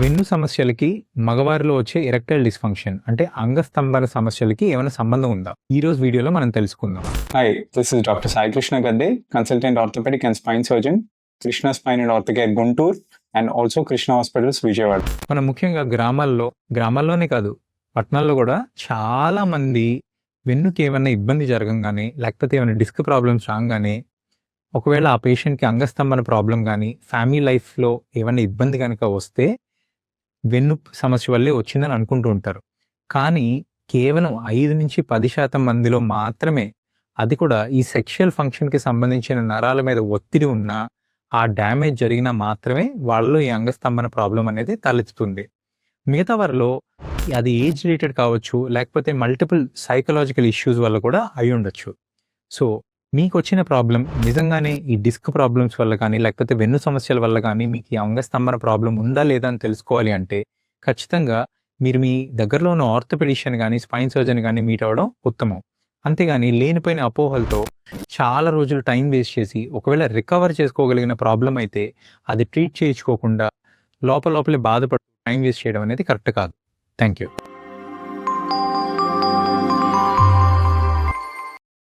వెన్ను సమస్యలకి మగవారిలో వచ్చే ఎరెక్టైల్ డిస్ఫంక్షన్ అంటే అంగస్తంభన సమస్యలకి ఏమైనా సంబంధం ఉందా ఈ రోజు వీడియోలో మనం తెలుసుకుందాం Hi, this is Dr. Sai Krishna Gadde, consultant orthopedic and spine surgeon, Krishna Spine and Orthocare Guntur, and also Krishna Hospitals Vijayawada. మనం ముఖ్యంగా గ్రామాల్లో గ్రామాల్లోనే కాదు పట్టణాల్లో కూడా చాలా మంది వెన్నుకి ఏమైనా ఇబ్బంది జరగంగానే లేకపోతే ఏమైనా డిస్క్ ప్రాబ్లమ్స్ రాగానే ఒకవేళ ఆ పేషెంట్కి అంగస్తంభన ప్రాబ్లం కానీ ఫ్యామిలీ లైఫ్లో ఏమైనా ఇబ్బంది కనుక వస్తే వెన్ను సమస్య వల్లే వచ్చిందని అనుకుంటూ ఉంటారు. కానీ కేవలం ఐదు నుంచి పది శాతం మందిలో మాత్రమే అది కూడా ఈ సెక్షువల్ ఫంక్షన్కి సంబంధించిన నరాల మీద ఒత్తిడి ఉన్న ఆ డ్యామేజ్ జరిగినా మాత్రమే వాళ్ళలో ఈ అంగస్తంభన ప్రాబ్లం అనేది తలెత్తుతుంది. మిగతా వారిలో అది ఏజ్ రిలేటెడ్ కావచ్చు లేకపోతే మల్టిపుల్ సైకలాజికల్ ఇష్యూస్ వల్ల కూడా అయి ఉండొచ్చు సో మీకు వచ్చిన ప్రాబ్లం నిజంగానే ఈ డిస్క్ ప్రాబ్లమ్స్ వల్ల కానీ లేకపోతే వెన్ను సమస్యల వల్ల కానీ మీకు ఈ అంగస్తంభన ప్రాబ్లం ఉందా లేదా అని తెలుసుకోవాలి అంటే ఖచ్చితంగా మీరు మీ దగ్గరలో ఉన్న ఆర్థోపెడిషియన్ కానీ స్పైన్ సర్జన్ కానీ మీట్ అవ్వడం ఉత్తమం. అంతేగాని లేనిపోయిన అపోహలతో చాలా రోజులు టైం వేస్ట్ చేసి ఒకవేళ రికవర్ చేసుకోగలిగిన ప్రాబ్లం అయితే అది ట్రీట్ చేయించుకోకుండా లోపల లోపలే బాధపడుతూ టైం వేస్ట్ చేయడం అనేది కరెక్ట్ కాదు. Thank you